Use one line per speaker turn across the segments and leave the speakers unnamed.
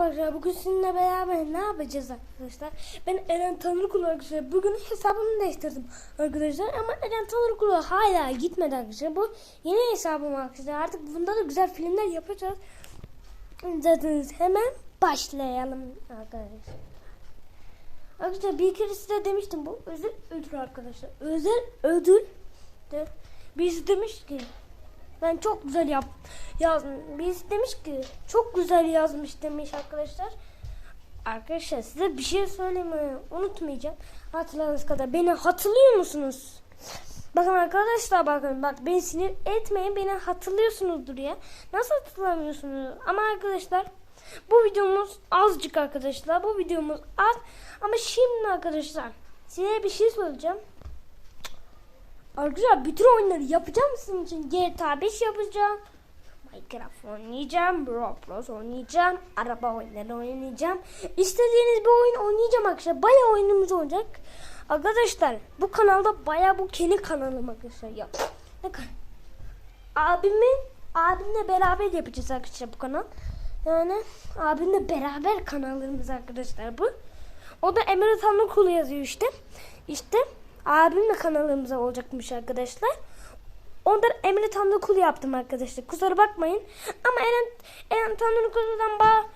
Arkadaşlar. Bugün sizinle beraber ne yapacağız arkadaşlar? Ben Eren Tanrıkulu arkadaşlar. Bugün hesabımı değiştirdim arkadaşlar. Ama Eren Tanrıkulu hala gitmedi arkadaşlar. Bu yeni hesabım arkadaşlar. Artık bunda da güzel filmler yapacağız. Zaten hemen başlayalım arkadaşlar. Arkadaşlar bir kere size demiştim bu özel ödül arkadaşlar. Özel ödül de birisi demiş ki ben çok güzel yap yazdım. Birisi demiş ki çok güzel yazmış demiş arkadaşlar. Arkadaşlar size bir şey söylemeyi unutmayacağım. Hatırladığınız kadar beni hatırlıyor musunuz? Bakın arkadaşlar bakın bak beni sinir etmeyin beni hatırlıyorsunuzdur ya. Nasıl hatırlamıyorsunuz? Ama arkadaşlar bu videomuz azıcık arkadaşlar. Bu videomuz az. Ama şimdi arkadaşlar size bir şey söyleyeceğim. Arkadaşlar bütün oyunları yapacağım sizin için. GTA 5 yapacağım. Minecraft oynayacağım. Roblox oynayacağım. Araba oyunları oynayacağım. İstediğiniz bir oyun oynayacağım arkadaşlar. Bayağı oyunumuz olacak. Arkadaşlar bu kanalda bayağı bu kendi kanalım arkadaşlar. Ya. Ne kan abimle beraber yapacağız arkadaşlar bu kanal. Yani abimle beraber kanallarımız arkadaşlar bu. O da Emre Tanrıkulu yazıyor işte. İşte abimle kanalımıza olacakmış arkadaşlar. Ondan Emre Tanrıkulu yaptım arkadaşlar. Kusura bakmayın. Ama Eren, Eren Tanrıkulu'dan ba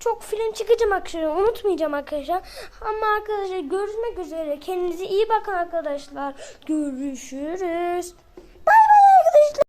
çok film çıkacağım arkadaşlar. Unutmayacağım arkadaşlar. Ama arkadaşlar görüşmek üzere. Kendinize iyi bakın arkadaşlar. Görüşürüz. Bay bay arkadaşlar.